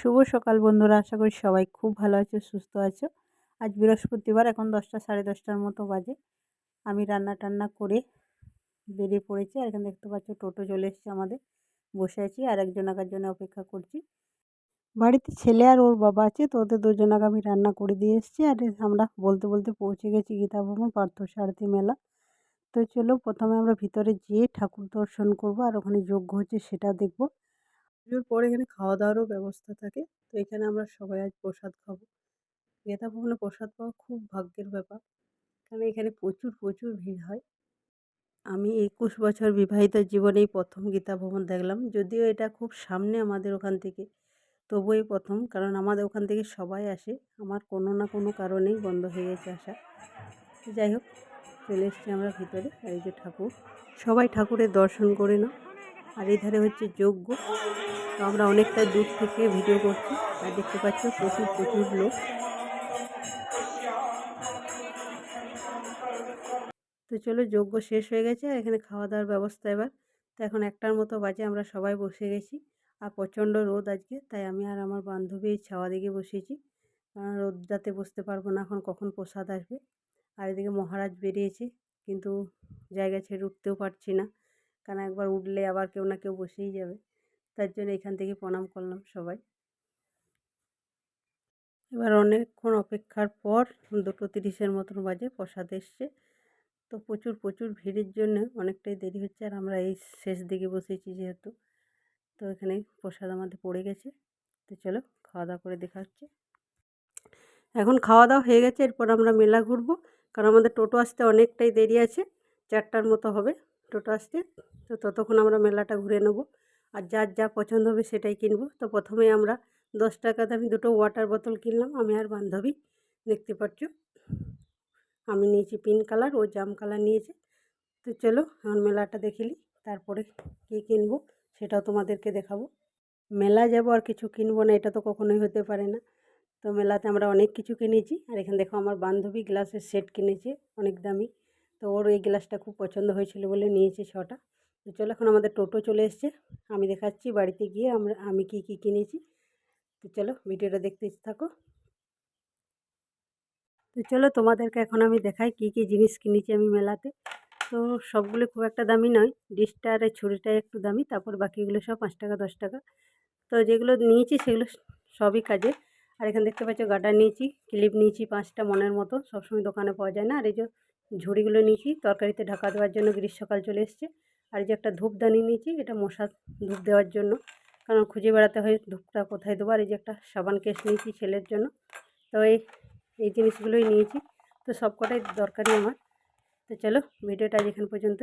শুভ সকাল বন্ধুরা, আশা করি সবাই খুব ভালো আছো, সুস্থ আছো। আজ বৃহস্পতিবার, এখন দশটা, সাড়ে দশটার মতো বাজে। আমি রান্না টান্না করে বেরিয়ে পড়েছি, আর এখানে দেখতে পাচ্ছ টোটো চলে এসছে আমাদের। বসে আছি, আর একজন আগার জন্য অপেক্ষা করছি। বাড়িতে ছেলে আর ওর বাবা আছে, তো ওদের দুজনাকে আমি রান্না করে দিয়ে এসেছি, আর আমরা বলতে বলতে পৌঁছে গেছি গীতা ভবন পার্থসারথী মেলা। তো চলো, প্রথমে আমরা ভিতরে যেয়ে ঠাকুর দর্শন করব, আর ওখানে যজ্ঞ হচ্ছে সেটা দেখব। পুজোর পরে এখানে খাওয়া দাওয়ারও ব্যবস্থা থাকে। তো এখানে আমরা সবাই আজ প্রসাদ খাব। গীতা ভবনে প্রসাদ পাওয়া খুব ভাগ্যের ব্যাপার। কারণ এখানে প্রচুর প্রচুর ভিড় হয়। আমি একুশ বছর বিবাহিত জীবনেই প্রথম গীতা ভবন দেখলাম। যদিও এটা খুব সামনে আমাদের ওখান থেকে, তবুই প্রথম। কারণ আমাদের ওখান থেকে সবাই আসে। আমার কোনো না কোনো কারণেই বন্ধ হয়ে গেছে আসা। যাই হোক, চলে এসছি আমরা ভিতরে। এই যে ঠাকুর। সবাই ঠাকুরের দর্শন করে না আর এই ধারে হচ্ছে যজ্ঞ। তো আমরা অনেকটা দূর থেকে ভিডিও করছি। আর দেখতে পাচ্ছ প্রচুর প্রচুর লোক। তো চলো যজ্ঞ শেষ হয়ে গেছে। আর এখানে খাওয়া দাওয়ার ব্যবস্থা এবার। তো এখন একটার মতো বাজে, আমরা সবাই বসে গেছি। আর প্রচণ্ড রোদ আজকে, তাই আমি আর আমার বান্ধবী ছাওয়া দিকে বসেছি। কারণ রোদটাতে বসতে পারব না, এখন কখন প্রসাদ আসবে। আর এদিকে মহারাজ বেরিয়েছে, কিন্তু জায়গা ছেড়ে উঠতেও পারছি না। কারণ একবার উঠলে আবার কেউ না কেউ বসেই যাবে। তার জন্য এখান থেকে প্রণাম করলাম সবাই। এবার অনেকক্ষণ অপেক্ষার পর দুটো তিরিশের মতন বাজে, প্রসাদ এসছে। তো প্রচুর প্রচুর ভিড়ের জন্য অনেকটাই দেরি হচ্ছে আর আমরা এই শেষ দিকে বসেছি যেহেতু। তো এখানে প্রসাদ আমাদের পড়ে গেছে। তো চলো খাওয়া দাওয়া করে দেখা হচ্ছে। এখন খাওয়া দাওয়া হয়ে গেছে, এরপর আমরা মেলা ঘুরবো। কারণ আমাদের টোটো আসতে অনেকটাই দেরি আছে, চারটার মতো হবে। টোটো আসতে তো ততক্ষণ আমরা মেলাটা ঘুরে নেব। আর যার যা পছন্দ হবে সেটাই কিনবো। তো প্রথমে আমরা দশ টাকা দামি দুটো ওয়াটার বোতল কিনলাম। আমি আর বান্ধবী, দেখতে পাচ্ছ? আমি নিয়েছি পিঙ্ক কালার ও জাম কালার নিয়েছে। তো চলো, এখন মেলাটা দেখিলি তারপরে কী কিনবো সেটাও তোমাদেরকে দেখাবো। মেলা যাব আর কিছু কিনবো না, এটা তো কখনোই হতে পারে না। তো মেলাতে আমরা অনেক কিছু কিনেছি। আর এখানে দেখো, আমার বান্ধবী গ্লাসের সেট কিনেছে, অনেক দামি। তো ওর এই গ্লাসটা খুব পছন্দ হয়েছিল বলে নিয়েছে ছটা। তো চলো এখন আমাদের টোটো চলে এসছে। আমি দেখাচ্ছি বাড়িতে গিয়ে আমরা, আমি কি কি কিনেছি। তো চলো ভিডিওটা দেখতে থাকো। তো চলো তোমাদেরকে এখন আমি দেখাই কি কি জিনিস কিনেছি আমি মেলাতে। তো সবগুলো খুব একটা দামি নয়। ডিশটা আর ছুরিটা একটু দামি, তারপর বাকিগুলো সব পাঁচ টাকা, দশ টাকা। তো যেগুলো নিয়েছি সেগুলো সবই কাজে। আর এখানে দেখতে পাচ্ছ গার্ডার নিয়েছি, ক্লিপ নিয়েছি পাঁচটা মনের মতো। সবসময় দোকানে পাওয়া যায় না। আর এই যে ঝুড়িগুলো নিয়েছি, তরকারিতে ঢাকা দেওয়ার জন্য গ্রীষ্মকাল চলে এসছে। আর যে একটা ধূপদানি নিয়েছি, এটা মশা ধূপ দেওয়ার জন্য। কারণ খুঁজে বেড়াতে হয় ধূপটা কোথায় দেবো? আর এই যে একটা সাবান কেস নিয়েছি ছেলের জন্য। তো এই এই জিনিসগুলোই নিয়েছি। তো সবকটাই দরকারি আমার। তো চলো, ভিডিওটা যেখান পর্যন্ত।